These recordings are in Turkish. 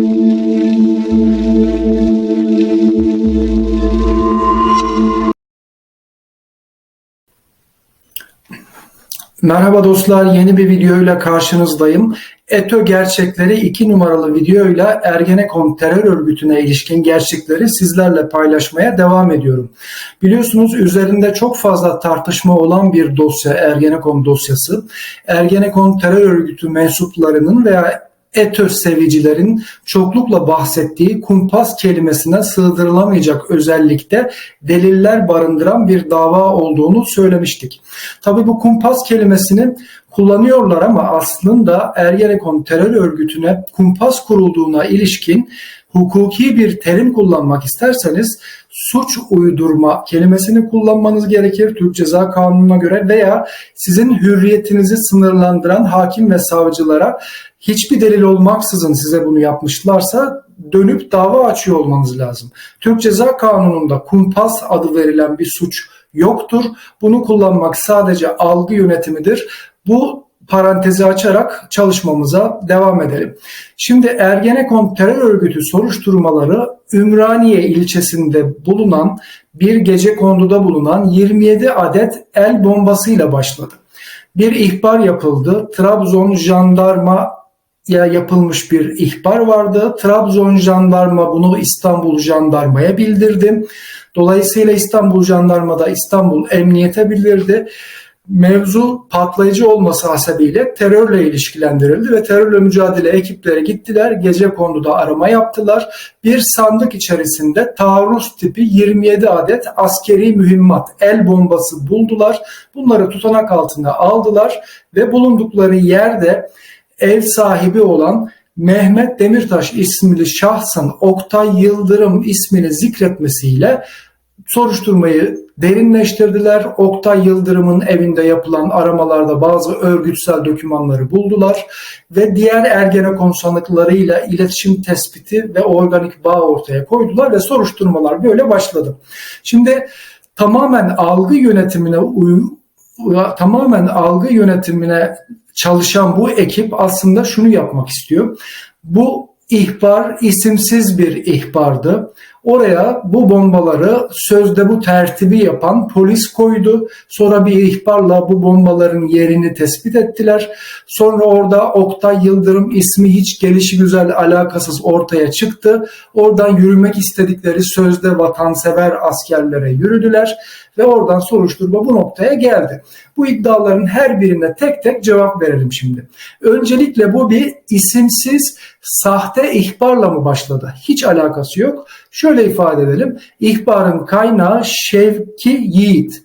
Merhaba dostlar, yeni bir videoyla karşınızdayım. ETÖ gerçekleri 2 numaralı videoyla Ergenekon terör örgütüne ilişkin gerçekleri sizlerle paylaşmaya devam ediyorum. Biliyorsunuz üzerinde çok fazla tartışma olan bir dosya Ergenekon dosyası. Ergenekon terör örgütü mensuplarının veya ETÖ sevicilerin çoklukla bahsettiği kumpas kelimesine sığdırılamayacak özellikte deliller barındıran bir dava olduğunu söylemiştik. Tabi bu kumpas kelimesini kullanıyorlar ama aslında Ergenekon terör örgütüne kumpas kurulduğuna ilişkin hukuki bir terim kullanmak isterseniz suç uydurma kelimesini kullanmanız gerekir Türk Ceza Kanunu'na göre veya sizin hürriyetinizi sınırlandıran hakim ve savcılara hiçbir delil olmaksızın size bunu yapmışlarsa dönüp dava açıyor olmanız lazım. Türk Ceza Kanunu'nda kumpas adı verilen bir suç yoktur. Bunu kullanmak sadece algı yönetimidir. Bu parantezi açarak çalışmamıza devam edelim. Şimdi Ergenekon terör örgütü soruşturmaları Ümraniye ilçesinde bulunan bir gece konduda bulunan 27 adet el bombasıyla başladı. Bir ihbar yapıldı. Trabzon jandarma ya yapılmış bir ihbar vardı. Trabzon jandarma bunu İstanbul jandarmaya bildirdi. Dolayısıyla İstanbul jandarma da İstanbul emniyete bildirdi mevzu patlayıcı olması hasebiyle terörle ilişkilendirildi ve terörle mücadele ekipleri gittiler. Gece konduda arama yaptılar. Bir sandık içerisinde taarruz tipi 27 adet askeri mühimmat, el bombası buldular. Bunları tutanak altına aldılar ve bulundukları yerde ev sahibi olan Mehmet Demirtaş isimli şahsın Oktay Yıldırım ismini zikretmesiyle soruşturmayı derinleştirdiler. Oktay Yıldırım'ın evinde yapılan aramalarda bazı örgütsel dokümanları buldular ve diğer Ergenekon sanıklarıyla iletişim tespiti ve organik bağ ortaya koydular ve soruşturmalar böyle başladı. Şimdi tamamen algı yönetimine tamamen algı yönetimine çalışan bu ekip aslında şunu yapmak istiyor. Bu ihbar isimsiz bir ihbardı. Oraya bu bombaları sözde bu tertibi yapan polis koydu. Sonra bir ihbarla bu bombaların yerini tespit ettiler. Sonra orada Oktay Yıldırım ismi hiç gelişi güzel alakasız ortaya çıktı. Oradan yürümek istedikleri sözde vatansever askerlere yürüdüler ve oradan soruşturma bu noktaya geldi. Bu iddiaların her birine tek tek cevap verelim şimdi. Öncelikle bu bir isimsiz sahte ihbarla mı başladı? Hiç alakası yok. Şöyle ifade edelim. İhbarın kaynağı Şevki Yiğit.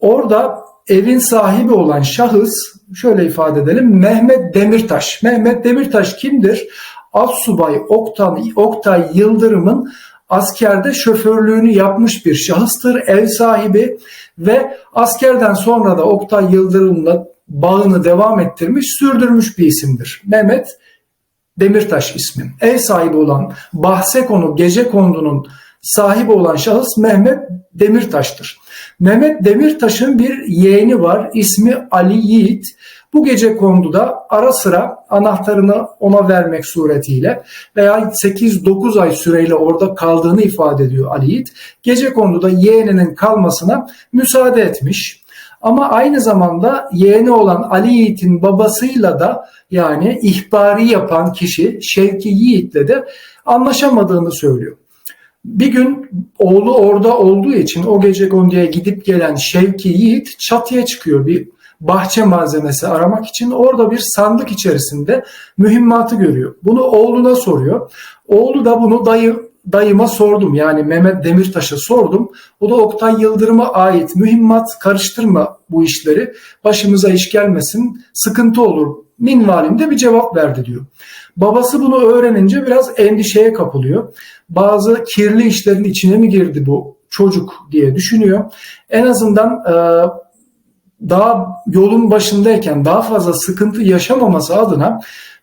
Orada evin sahibi olan şahıs şöyle ifade edelim Mehmet Demirtaş. Mehmet Demirtaş kimdir? Assubay Oktay, Oktay Yıldırım'ın askerde şoförlüğünü yapmış bir şahıstır, ev sahibi ve askerden sonra da Oktay Yıldırım'la bağını devam ettirmiş, sürdürmüş bir isimdir. Mehmet Demirtaş ismi. Ev sahibi olan bahse konu gece kondunun sahibi olan şahıs Mehmet Demirtaş'tır. Mehmet Demirtaş'ın bir yeğeni var. ismi Ali Yiğit. Bu gece konduda ara sıra anahtarını ona vermek suretiyle veya 8-9 ay süreyle orada kaldığını ifade ediyor Ali Yiğit. Gece konduda yeğeninin kalmasına müsaade etmiş. Ama aynı zamanda yeğeni olan Ali Yiğit'in babasıyla da yani ihbari yapan kişi Şevki Yiğit'le de anlaşamadığını söylüyor. Bir gün oğlu orada olduğu için o gece konduya gidip gelen Şevki Yiğit çatıya çıkıyor bir bahçe malzemesi aramak için orada bir sandık içerisinde mühimmatı görüyor. Bunu oğluna soruyor. Oğlu da bunu dayı dayıma sordum. Yani Mehmet Demirtaş'a sordum. O da Oktay Yıldırım'a ait mühimmat karıştırma bu işleri. Başımıza iş gelmesin sıkıntı olur. Minvalinde bir cevap verdi diyor. Babası bunu öğrenince biraz endişeye kapılıyor. Bazı kirli işlerin içine mi girdi bu çocuk diye düşünüyor. En azından e, daha yolun başındayken daha fazla sıkıntı yaşamaması adına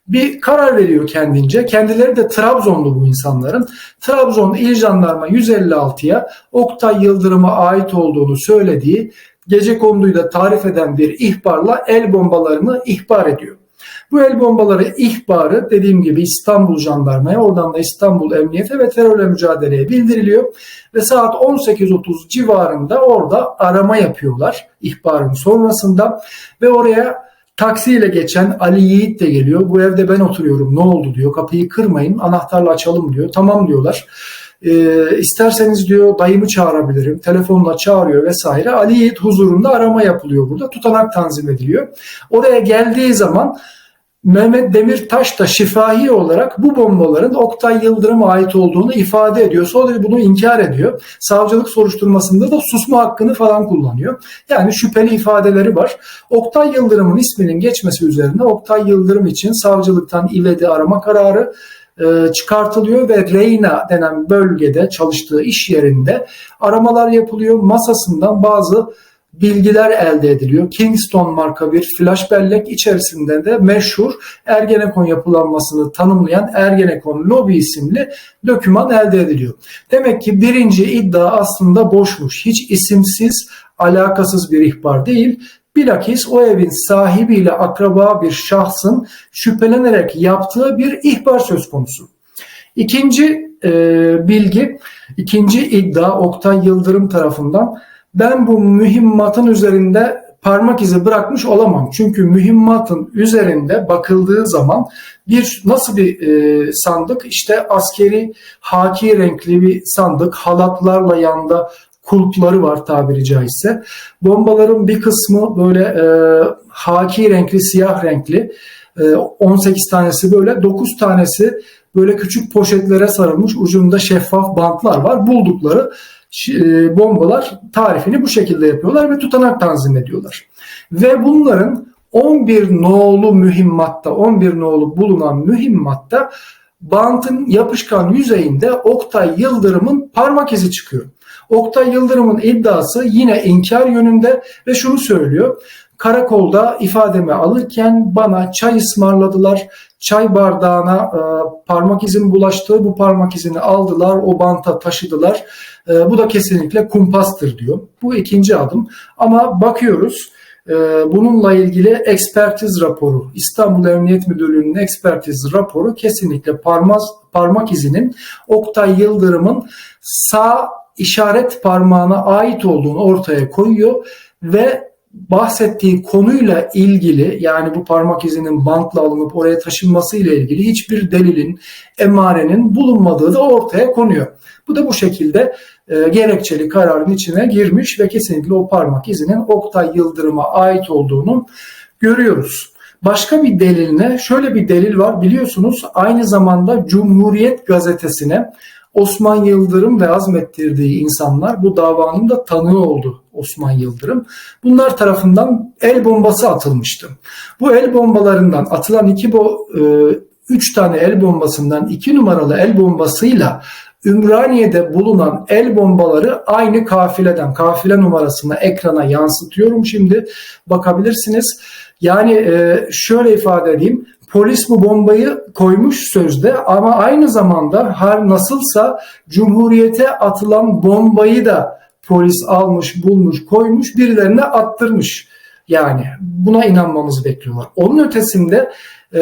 bir karar veriyor kendince. Kendileri de Trabzonlu bu insanların. Trabzon İl Jandarma 156'ya Oktay Yıldırım'a ait olduğunu söylediği gece konduyu da tarif eden bir ihbarla el bombalarını ihbar ediyor. Bu el bombaları ihbarı dediğim gibi İstanbul Jandarmaya, oradan da İstanbul Emniyete ve terörle mücadeleye bildiriliyor. Ve saat 18.30 civarında orada arama yapıyorlar ihbarın sonrasında ve oraya Taksiyle geçen Ali Yiğit de geliyor. Bu evde ben oturuyorum ne oldu diyor. Kapıyı kırmayın anahtarla açalım diyor. Tamam diyorlar. E, isterseniz diyor dayımı çağırabilirim. Telefonla çağırıyor vesaire. Ali Yiğit huzurunda arama yapılıyor burada. Tutanak tanzim ediliyor. Oraya geldiği zaman Mehmet Demirtaş da şifahi olarak bu bombaların Oktay Yıldırım'a ait olduğunu ifade ediyor. Sonra bunu inkar ediyor. Savcılık soruşturmasında da susma hakkını falan kullanıyor. Yani şüpheli ifadeleri var. Oktay Yıldırım'ın isminin geçmesi üzerine Oktay Yıldırım için savcılıktan ivedi arama kararı e, çıkartılıyor ve Reyna denen bölgede çalıştığı iş yerinde aramalar yapılıyor. Masasından bazı bilgiler elde ediliyor. Kingston marka bir flash bellek içerisinde de meşhur Ergenekon yapılanmasını tanımlayan Ergenekon Lobby isimli doküman elde ediliyor. Demek ki birinci iddia aslında boşmuş. Hiç isimsiz, alakasız bir ihbar değil. Bilakis o evin sahibiyle akraba bir şahsın şüphelenerek yaptığı bir ihbar söz konusu. İkinci e, bilgi, ikinci iddia Oktay Yıldırım tarafından ben bu mühimmatın üzerinde parmak izi bırakmış olamam. Çünkü mühimmatın üzerinde bakıldığı zaman bir nasıl bir e, sandık? İşte askeri haki renkli bir sandık. Halatlarla yanda kulpları var tabiri caizse. Bombaların bir kısmı böyle e, haki renkli, siyah renkli. E, 18 tanesi böyle, 9 tanesi böyle küçük poşetlere sarılmış ucunda şeffaf bantlar var. Buldukları e, bombalar tarifini bu şekilde yapıyorlar ve tutanak tanzim ediyorlar. Ve bunların 11 nolu mühimmatta, 11 nolu bulunan mühimmatta bantın yapışkan yüzeyinde Oktay Yıldırım'ın parmak izi çıkıyor. Oktay Yıldırım'ın iddiası yine inkar yönünde ve şunu söylüyor. Karakolda ifademi alırken bana çay ısmarladılar. Çay bardağına e, parmak izim bulaştı. Bu parmak izini aldılar, o banta taşıdılar. E, bu da kesinlikle kumpastır diyor. Bu ikinci adım. Ama bakıyoruz e, bununla ilgili ekspertiz raporu, İstanbul Emniyet Müdürlüğü'nün ekspertiz raporu kesinlikle parmak, parmak izinin Oktay Yıldırım'ın sağ işaret parmağına ait olduğunu ortaya koyuyor ve bahsettiği konuyla ilgili yani bu parmak izinin bantla alınıp oraya taşınması ile ilgili hiçbir delilin, emarenin bulunmadığı da ortaya konuyor. Bu da bu şekilde e, gerekçeli kararın içine girmiş ve kesinlikle o parmak izinin Oktay Yıldırım'a ait olduğunu görüyoruz. Başka bir delil ne? Şöyle bir delil var biliyorsunuz aynı zamanda Cumhuriyet gazetesine Osman Yıldırım ve azmettirdiği insanlar bu davanın da tanığı oldu Osman Yıldırım. Bunlar tarafından el bombası atılmıştı. Bu el bombalarından atılan iki bo, e, üç tane el bombasından iki numaralı el bombasıyla Ümraniye'de bulunan el bombaları aynı kafileden, kafile numarasını ekrana yansıtıyorum şimdi bakabilirsiniz. Yani e, şöyle ifade edeyim. Polis bu bombayı koymuş sözde ama aynı zamanda her nasılsa Cumhuriyete atılan bombayı da polis almış, bulmuş, koymuş, birilerine attırmış. Yani buna inanmamızı bekliyorlar. Onun ötesinde e,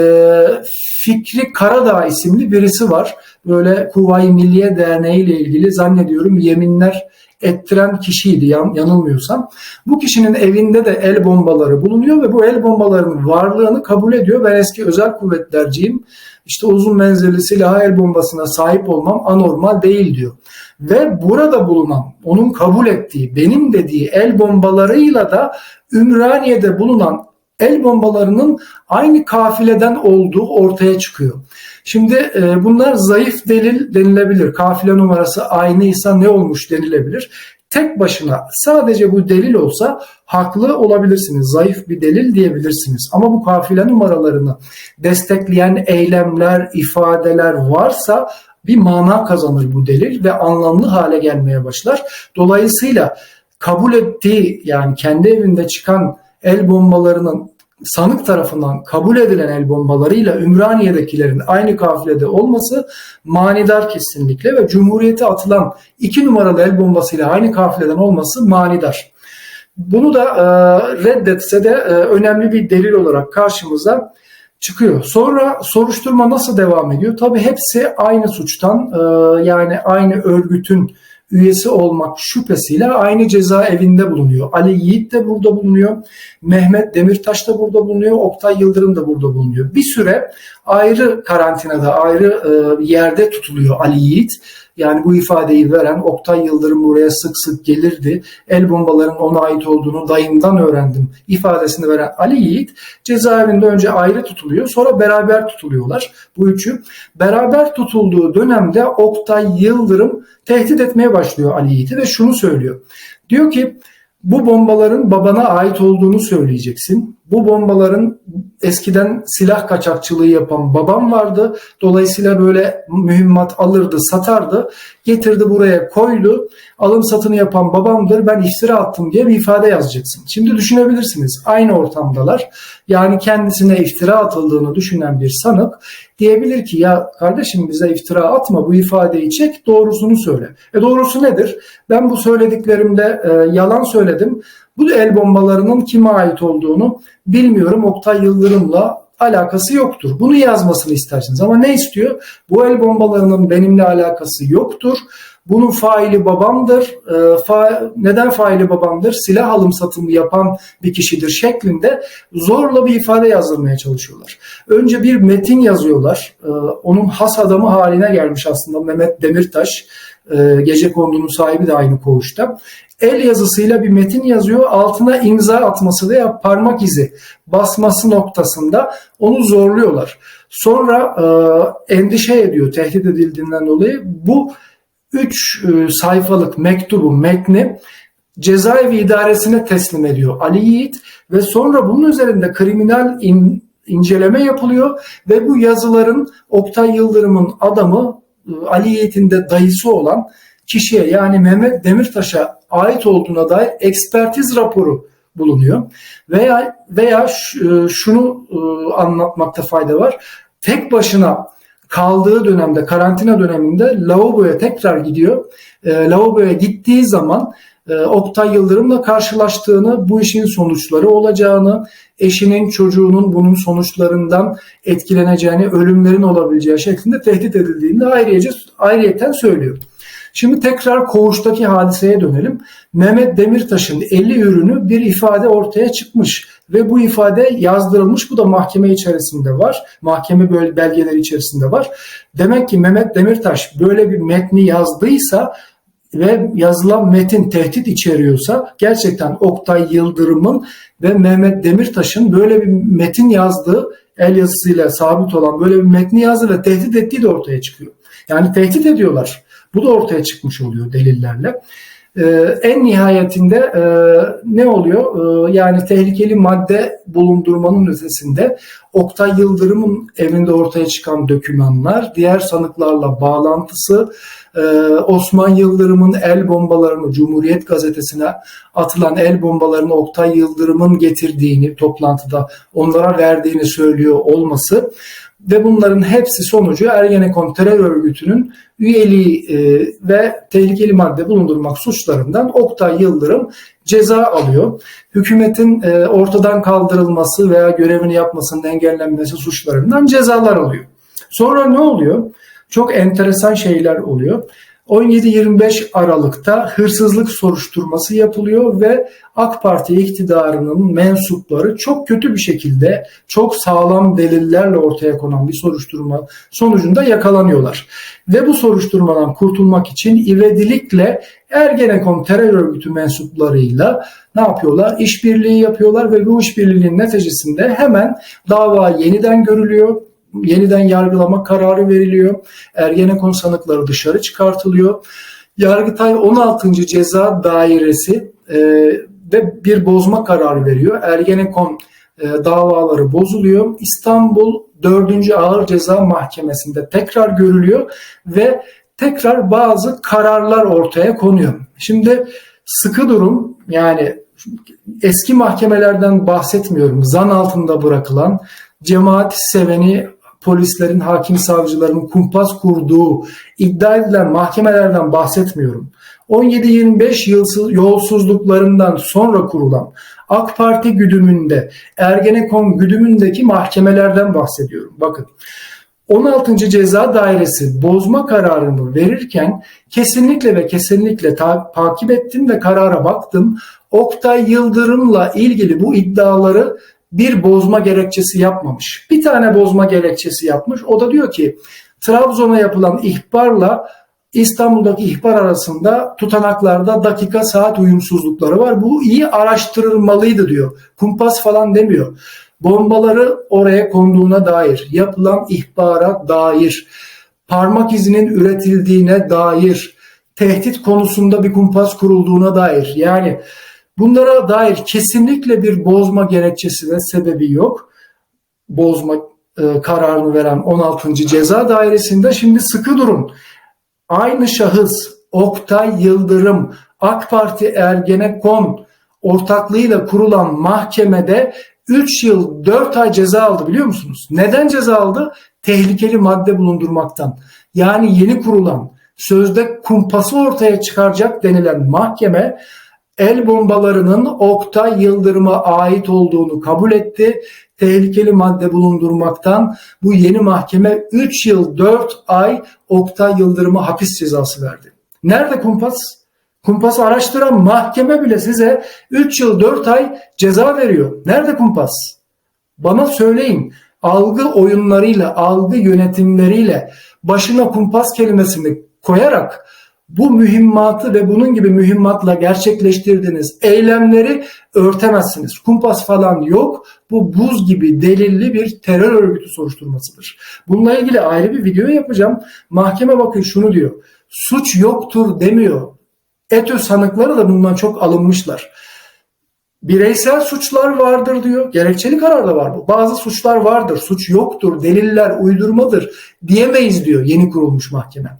Fikri Karadağ isimli birisi var. Böyle Kuvayi Milliye Derneği ile ilgili zannediyorum yeminler ettiren kişiydi yan, yanılmıyorsam. Bu kişinin evinde de el bombaları bulunuyor ve bu el bombalarının varlığını kabul ediyor. Ben eski özel kuvvetlerciyim. İşte uzun menzilli silah el bombasına sahip olmam anormal değil diyor. Ve burada bulunan, onun kabul ettiği, benim dediği el bombalarıyla da Ümraniye'de bulunan el bombalarının aynı kafileden olduğu ortaya çıkıyor. Şimdi e, bunlar zayıf delil denilebilir. Kafile numarası aynıysa ne olmuş denilebilir. Tek başına sadece bu delil olsa haklı olabilirsiniz. Zayıf bir delil diyebilirsiniz. Ama bu kafile numaralarını destekleyen eylemler, ifadeler varsa bir mana kazanır bu delil ve anlamlı hale gelmeye başlar. Dolayısıyla kabul ettiği yani kendi evinde çıkan el bombalarının sanık tarafından kabul edilen el bombalarıyla Ümraniye'dekilerin aynı kafilede olması manidar kesinlikle ve Cumhuriyete atılan iki numaralı el bombasıyla aynı kafileden olması manidar. Bunu da e, reddetse de e, önemli bir delil olarak karşımıza çıkıyor. Sonra soruşturma nasıl devam ediyor? Tabii hepsi aynı suçtan e, yani aynı örgütün üyesi olmak şüphesiyle aynı cezaevinde bulunuyor. Ali Yiğit de burada bulunuyor. Mehmet Demirtaş da burada bulunuyor. Oktay Yıldırım da burada bulunuyor. Bir süre ayrı karantinada, ayrı e, yerde tutuluyor Ali Yiğit. Yani bu ifadeyi veren Oktay Yıldırım buraya sık sık gelirdi. El bombaların ona ait olduğunu dayımdan öğrendim ifadesini veren Ali Yiğit cezaevinde önce ayrı tutuluyor sonra beraber tutuluyorlar. Bu üçü beraber tutulduğu dönemde Oktay Yıldırım tehdit etmeye başlıyor Ali Yiğit'i ve şunu söylüyor. Diyor ki bu bombaların babana ait olduğunu söyleyeceksin. Bu bombaların eskiden silah kaçakçılığı yapan babam vardı. Dolayısıyla böyle mühimmat alırdı, satardı. Getirdi buraya koydu. Alım satını yapan babamdır. Ben iftira attım diye bir ifade yazacaksın. Şimdi düşünebilirsiniz. Aynı ortamdalar. Yani kendisine iftira atıldığını düşünen bir sanık diyebilir ki ya kardeşim bize iftira atma bu ifadeyi çek doğrusunu söyle. E doğrusu nedir? Ben bu söylediklerimde e, yalan söyledim. Bu el bombalarının kime ait olduğunu bilmiyorum. Oktay Yıldırım'la alakası yoktur. Bunu yazmasını istersiniz ama ne istiyor? Bu el bombalarının benimle alakası yoktur. Bunun faili babamdır. E, fa neden faili babamdır? Silah alım satımı yapan bir kişidir şeklinde zorla bir ifade yazdırmaya çalışıyorlar. Önce bir metin yazıyorlar. E, onun has adamı haline gelmiş aslında Mehmet Demirtaş. E, gece kondunun sahibi de aynı koğuşta el yazısıyla bir metin yazıyor. Altına imza atması veya parmak izi basması noktasında onu zorluyorlar. Sonra e, endişe ediyor tehdit edildiğinden dolayı. Bu 3 e, sayfalık mektubu, metni cezaevi idaresine teslim ediyor Ali Yiğit ve sonra bunun üzerinde kriminal in, inceleme yapılıyor ve bu yazıların Oktay Yıldırım'ın adamı e, Ali Yiğit'in de dayısı olan kişiye yani Mehmet Demirtaş'a ait olduğuna dair ekspertiz raporu bulunuyor. Veya veya e, şunu anlatmakta fayda var. Tek başına kaldığı dönemde karantina döneminde lavaboya tekrar gidiyor. E, lavaboya gittiği zaman e, Oktay Yıldırım'la karşılaştığını, bu işin sonuçları olacağını, eşinin, çocuğunun bunun sonuçlarından etkileneceğini, ölümlerin olabileceği şeklinde tehdit edildiğini ayrıca ayrıyeten söylüyor. Şimdi tekrar koğuştaki hadiseye dönelim. Mehmet Demirtaş'ın 50 ürünü bir ifade ortaya çıkmış ve bu ifade yazdırılmış. Bu da mahkeme içerisinde var. Mahkeme böyle belgeler içerisinde var. Demek ki Mehmet Demirtaş böyle bir metni yazdıysa ve yazılan metin tehdit içeriyorsa gerçekten Oktay Yıldırım'ın ve Mehmet Demirtaş'ın böyle bir metin yazdığı el yazısıyla sabit olan böyle bir metni yazdı ve tehdit ettiği de ortaya çıkıyor. Yani tehdit ediyorlar. Bu da ortaya çıkmış oluyor delillerle. Ee, en nihayetinde e, ne oluyor? Ee, yani tehlikeli madde bulundurmanın ötesinde Oktay Yıldırım'ın evinde ortaya çıkan dokümanlar, diğer sanıklarla bağlantısı, e, Osman Yıldırım'ın el bombalarını Cumhuriyet Gazetesi'ne atılan el bombalarını Oktay Yıldırım'ın getirdiğini toplantıda onlara verdiğini söylüyor olması ve bunların hepsi sonucu Ergenekon terör örgütünün üyeliği e, ve tehlikeli madde bulundurmak suçlarından Oktay Yıldırım ceza alıyor. Hükümetin e, ortadan kaldırılması veya görevini yapmasının engellenmesi suçlarından cezalar alıyor. Sonra ne oluyor? Çok enteresan şeyler oluyor. 17-25 Aralık'ta hırsızlık soruşturması yapılıyor ve AK Parti iktidarının mensupları çok kötü bir şekilde çok sağlam delillerle ortaya konan bir soruşturma sonucunda yakalanıyorlar. Ve bu soruşturmadan kurtulmak için ivedilikle Ergenekon terör örgütü mensuplarıyla ne yapıyorlar? İşbirliği yapıyorlar ve bu işbirliğinin neticesinde hemen dava yeniden görülüyor yeniden yargılama kararı veriliyor. Ergenekon sanıkları dışarı çıkartılıyor. Yargıtay 16. Ceza Dairesi e, ve bir bozma kararı veriyor. Ergenekon e, davaları bozuluyor. İstanbul 4. Ağır Ceza Mahkemesi'nde tekrar görülüyor ve tekrar bazı kararlar ortaya konuyor. Şimdi sıkı durum yani eski mahkemelerden bahsetmiyorum. Zan altında bırakılan cemaat seveni polislerin, hakim savcıların kumpas kurduğu iddia edilen mahkemelerden bahsetmiyorum. 17-25 yolsuzluklarından sonra kurulan AK Parti güdümünde, Ergenekon güdümündeki mahkemelerden bahsediyorum. Bakın 16. Ceza Dairesi bozma kararını verirken kesinlikle ve kesinlikle ta- takip ettim ve karara baktım. Oktay Yıldırım'la ilgili bu iddiaları bir bozma gerekçesi yapmamış. Bir tane bozma gerekçesi yapmış. O da diyor ki Trabzon'a yapılan ihbarla İstanbul'daki ihbar arasında tutanaklarda dakika saat uyumsuzlukları var. Bu iyi araştırılmalıydı diyor. Kumpas falan demiyor. Bombaları oraya konduğuna dair, yapılan ihbara dair, parmak izinin üretildiğine dair, tehdit konusunda bir kumpas kurulduğuna dair. Yani bunlara dair kesinlikle bir bozma gerekçesi ve sebebi yok. Bozma e, kararını veren 16. Ceza Dairesi'nde şimdi sıkı durun. Aynı şahıs Oktay Yıldırım AK Parti Ergenekon ortaklığıyla kurulan mahkemede 3 yıl 4 ay ceza aldı biliyor musunuz? Neden ceza aldı? Tehlikeli madde bulundurmaktan. Yani yeni kurulan sözde kumpası ortaya çıkaracak denilen mahkeme el bombalarının Oktay Yıldırım'a ait olduğunu kabul etti. Tehlikeli madde bulundurmaktan bu yeni mahkeme 3 yıl 4 ay Oktay Yıldırım'a hapis cezası verdi. Nerede kumpas? Kumpası araştıran mahkeme bile size 3 yıl 4 ay ceza veriyor. Nerede kumpas? Bana söyleyin. Algı oyunlarıyla, algı yönetimleriyle başına kumpas kelimesini koyarak bu mühimmatı ve bunun gibi mühimmatla gerçekleştirdiğiniz eylemleri örtemezsiniz. Kumpas falan yok. Bu buz gibi delilli bir terör örgütü soruşturmasıdır. Bununla ilgili ayrı bir video yapacağım. Mahkeme bakın şunu diyor. Suç yoktur demiyor. ETÖ sanıkları da bundan çok alınmışlar. Bireysel suçlar vardır diyor. Gerekçeli kararda var bu. Bazı suçlar vardır. Suç yoktur. Deliller uydurmadır diyemeyiz diyor yeni kurulmuş mahkeme.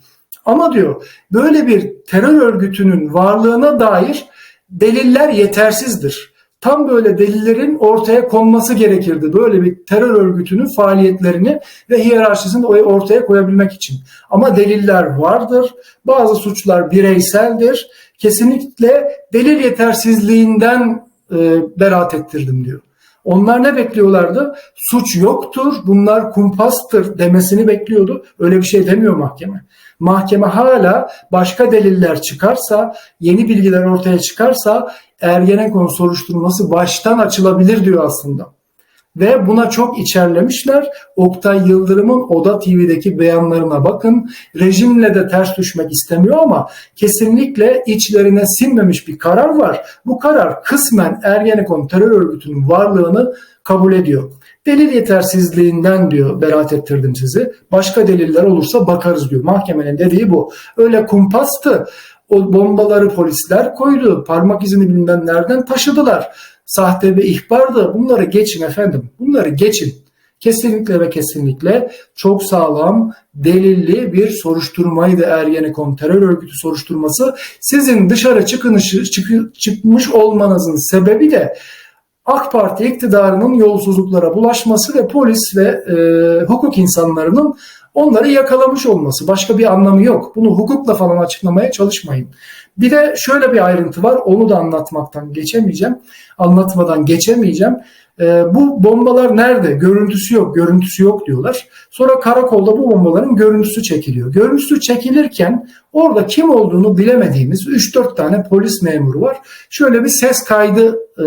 Ama diyor böyle bir terör örgütünün varlığına dair deliller yetersizdir. Tam böyle delillerin ortaya konması gerekirdi. Böyle bir terör örgütünün faaliyetlerini ve hiyerarşisini ortaya koyabilmek için. Ama deliller vardır. Bazı suçlar bireyseldir. Kesinlikle delil yetersizliğinden e, beraat ettirdim diyor. Onlar ne bekliyorlardı? Suç yoktur, bunlar kumpastır demesini bekliyordu. Öyle bir şey demiyor mahkeme. Mahkeme hala başka deliller çıkarsa, yeni bilgiler ortaya çıkarsa Ergenekon soruşturması baştan açılabilir diyor aslında. Ve buna çok içerlemişler. Oktay Yıldırım'ın Oda TV'deki beyanlarına bakın. Rejimle de ters düşmek istemiyor ama kesinlikle içlerine sinmemiş bir karar var. Bu karar kısmen Ergenekon terör örgütünün varlığını kabul ediyor. Delil yetersizliğinden diyor beraat ettirdim sizi. Başka deliller olursa bakarız diyor. Mahkemenin dediği bu. Öyle kumpastı. O bombaları polisler koydu. Parmak izini bilmem nereden taşıdılar. Sahte ve ihbar da bunları geçin efendim. Bunları geçin. Kesinlikle ve kesinlikle çok sağlam, delilli bir soruşturmaydı Ergenekon terör örgütü soruşturması. Sizin dışarı çıkınışı, çık, çıkmış olmanızın sebebi de AK Parti iktidarının yolsuzluklara bulaşması ve polis ve e, hukuk insanlarının onları yakalamış olması. Başka bir anlamı yok. Bunu hukukla falan açıklamaya çalışmayın. Bir de şöyle bir ayrıntı var. Onu da anlatmaktan geçemeyeceğim. Anlatmadan geçemeyeceğim. E, bu bombalar nerede? Görüntüsü yok, görüntüsü yok diyorlar. Sonra karakolda bu bombaların görüntüsü çekiliyor. Görüntüsü çekilirken orada kim olduğunu bilemediğimiz 3-4 tane polis memuru var. Şöyle bir ses kaydı e,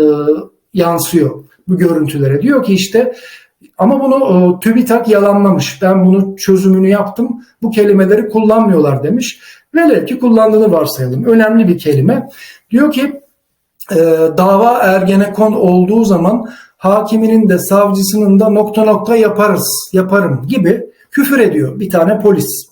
yansıyor bu görüntülere. Diyor ki işte ama bunu e, TÜBİTAK yalanlamış. Ben bunu çözümünü yaptım. Bu kelimeleri kullanmıyorlar demiş. Velev ki kullandığını varsayalım. Önemli bir kelime. Diyor ki e, dava Ergenekon olduğu zaman hakiminin de savcısının da nokta nokta yaparız, yaparım gibi küfür ediyor bir tane polis.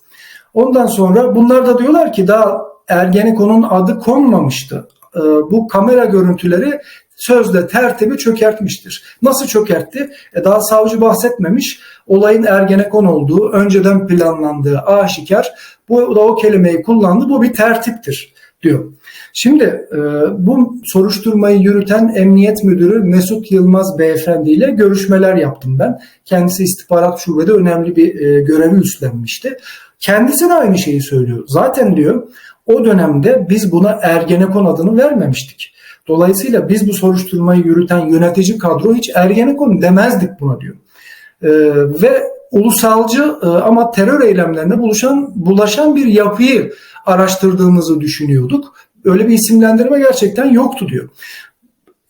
Ondan sonra bunlar da diyorlar ki daha Ergenekon'un adı konmamıştı. E, bu kamera görüntüleri sözde tertibi çökertmiştir. Nasıl çökertti? E daha savcı bahsetmemiş. Olayın Ergenekon olduğu, önceden planlandığı aşikar. Bu da o kelimeyi kullandı. Bu bir tertiptir diyor. Şimdi e, bu soruşturmayı yürüten Emniyet Müdürü Mesut Yılmaz Beyefendi ile görüşmeler yaptım ben. Kendisi istihbarat şubede önemli bir e, görevi üstlenmişti. Kendisi de aynı şeyi söylüyor. Zaten diyor o dönemde biz buna Ergenekon adını vermemiştik. Dolayısıyla biz bu soruşturmayı yürüten yönetici kadro hiç Ergenekon demezdik buna diyor. Ee, ve ulusalcı e, ama terör eylemlerine buluşan, bulaşan bir yapıyı araştırdığımızı düşünüyorduk. Öyle bir isimlendirme gerçekten yoktu diyor.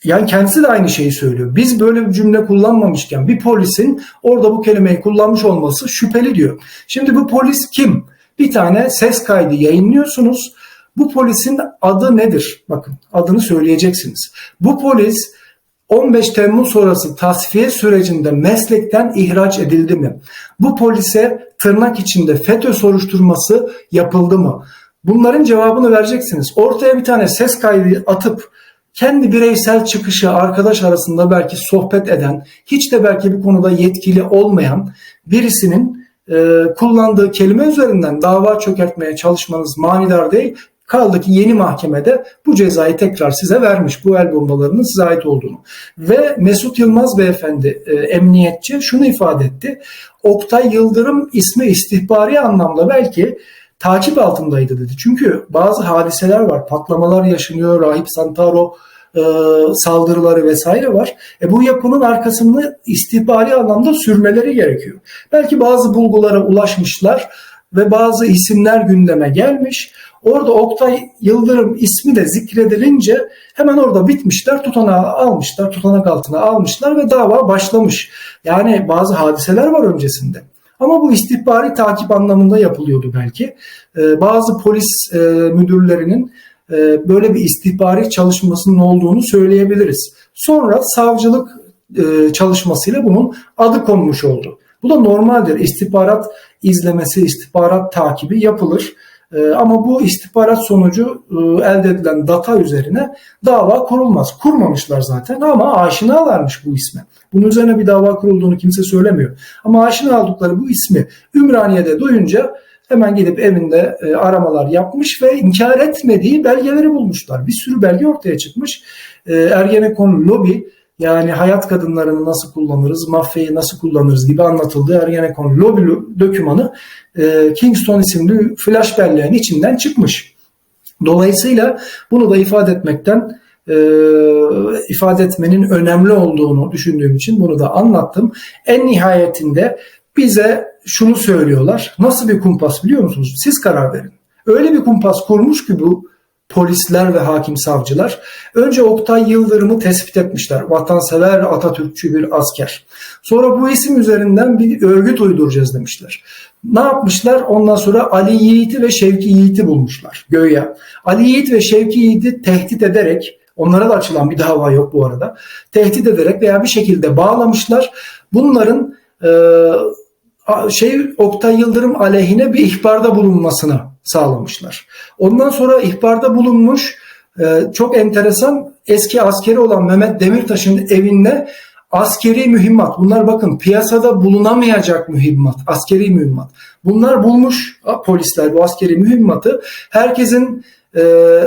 Yani kendisi de aynı şeyi söylüyor. Biz böyle bir cümle kullanmamışken bir polisin orada bu kelimeyi kullanmış olması şüpheli diyor. Şimdi bu polis kim? Bir tane ses kaydı yayınlıyorsunuz. Bu polisin adı nedir? Bakın adını söyleyeceksiniz. Bu polis 15 Temmuz sonrası tasfiye sürecinde meslekten ihraç edildi mi? Bu polise tırnak içinde FETÖ soruşturması yapıldı mı? Bunların cevabını vereceksiniz. Ortaya bir tane ses kaydı atıp kendi bireysel çıkışı arkadaş arasında belki sohbet eden, hiç de belki bu konuda yetkili olmayan birisinin e, kullandığı kelime üzerinden dava çökertmeye çalışmanız manidar değil. Kaldı ki yeni mahkemede bu cezayı tekrar size vermiş. Bu el bombalarının size ait olduğunu. Ve Mesut Yılmaz beyefendi e, emniyetçi şunu ifade etti. Oktay Yıldırım ismi istihbari anlamda belki takip altındaydı dedi. Çünkü bazı hadiseler var. Patlamalar yaşanıyor. Rahip Santaro e, saldırıları vesaire var. E, bu yapının arkasında istihbari anlamda sürmeleri gerekiyor. Belki bazı bulgulara ulaşmışlar ve bazı isimler gündeme gelmiş. Orada Oktay Yıldırım ismi de zikredilince hemen orada bitmişler, tutanağı almışlar, tutanak altına almışlar ve dava başlamış. Yani bazı hadiseler var öncesinde. Ama bu istihbari takip anlamında yapılıyordu belki. Ee, bazı polis e, müdürlerinin e, böyle bir istihbari çalışmasının olduğunu söyleyebiliriz. Sonra savcılık e, çalışmasıyla bunun adı konmuş oldu. Bu da normaldir. İstihbarat izlemesi, istihbarat takibi yapılır. E, ama bu istihbarat sonucu e, elde edilen data üzerine dava kurulmaz. Kurmamışlar zaten ama aşinalarmış bu isme. Bunun üzerine bir dava kurulduğunu kimse söylemiyor. Ama aşina oldukları bu ismi Ümraniye'de duyunca hemen gidip evinde e, aramalar yapmış ve inkar etmediği belgeleri bulmuşlar. Bir sürü belge ortaya çıkmış. E, Ergenekon lobi yani hayat kadınlarını nasıl kullanırız, mafyayı nasıl kullanırız gibi anlatıldığı Ergenekon lobi dökümanı e, Kingston isimli flash belleğin içinden çıkmış. Dolayısıyla bunu da ifade etmekten e, ifade etmenin önemli olduğunu düşündüğüm için bunu da anlattım. En nihayetinde bize şunu söylüyorlar. Nasıl bir kumpas biliyor musunuz? Siz karar verin. Öyle bir kumpas kurmuş ki bu polisler ve hakim savcılar. Önce Oktay Yıldırım'ı tespit etmişler. Vatansever Atatürkçü bir asker. Sonra bu isim üzerinden bir örgüt uyduracağız demişler. Ne yapmışlar? Ondan sonra Ali Yiğit'i ve Şevki Yiğit'i bulmuşlar göğe. Ali Yiğit ve Şevki Yiğit'i tehdit ederek onlara da açılan bir dava yok bu arada. Tehdit ederek veya bir şekilde bağlamışlar. Bunların e, şey Oktay Yıldırım aleyhine bir ihbarda bulunmasını sağlamışlar. Ondan sonra ihbarda bulunmuş e, çok enteresan eski askeri olan Mehmet Demirtaş'ın evinde askeri mühimmat. Bunlar bakın piyasada bulunamayacak mühimmat, askeri mühimmat. Bunlar bulmuş polisler bu askeri mühimmatı. Herkesin e,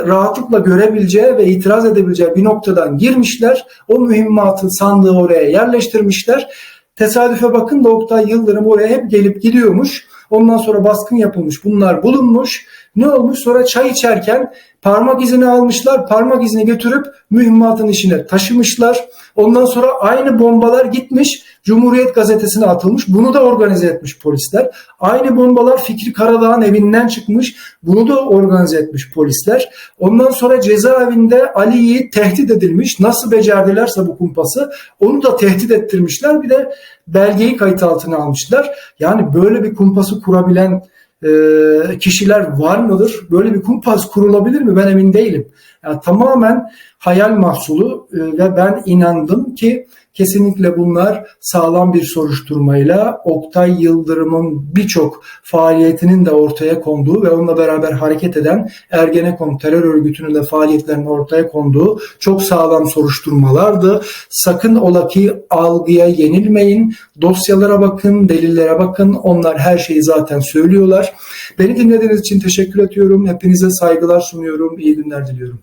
rahatlıkla görebileceği ve itiraz edebileceği bir noktadan girmişler. O mühimmatın sandığı oraya yerleştirmişler. Tesadüfe bakın da Oktay Yıldırım oraya hep gelip gidiyormuş. Ondan sonra baskın yapılmış. Bunlar bulunmuş. Ne olmuş? Sonra çay içerken parmak izini almışlar. Parmak izini götürüp mühimmatın içine taşımışlar. Ondan sonra aynı bombalar gitmiş. Cumhuriyet gazetesine atılmış. Bunu da organize etmiş polisler. Aynı bombalar Fikri Karadağ'ın evinden çıkmış. Bunu da organize etmiş polisler. Ondan sonra cezaevinde Ali'yi tehdit edilmiş. Nasıl becerdilerse bu kumpası onu da tehdit ettirmişler. Bir de belgeyi kayıt altına almışlar. Yani böyle bir kumpası kurabilen e, kişiler var mıdır? Böyle bir kumpas kurulabilir mi? Ben emin değilim. Yani tamamen hayal mahsulu e, ve ben inandım ki kesinlikle bunlar sağlam bir soruşturmayla Oktay Yıldırım'ın birçok faaliyetinin de ortaya konduğu ve onunla beraber hareket eden Ergenekon terör örgütünün de faaliyetlerinin ortaya konduğu çok sağlam soruşturmalardı. Sakın ola ki algıya yenilmeyin. Dosyalara bakın, delillere bakın. Onlar her şeyi zaten söylüyorlar. Beni dinlediğiniz için teşekkür ediyorum. Hepinize saygılar sunuyorum. İyi günler diliyorum.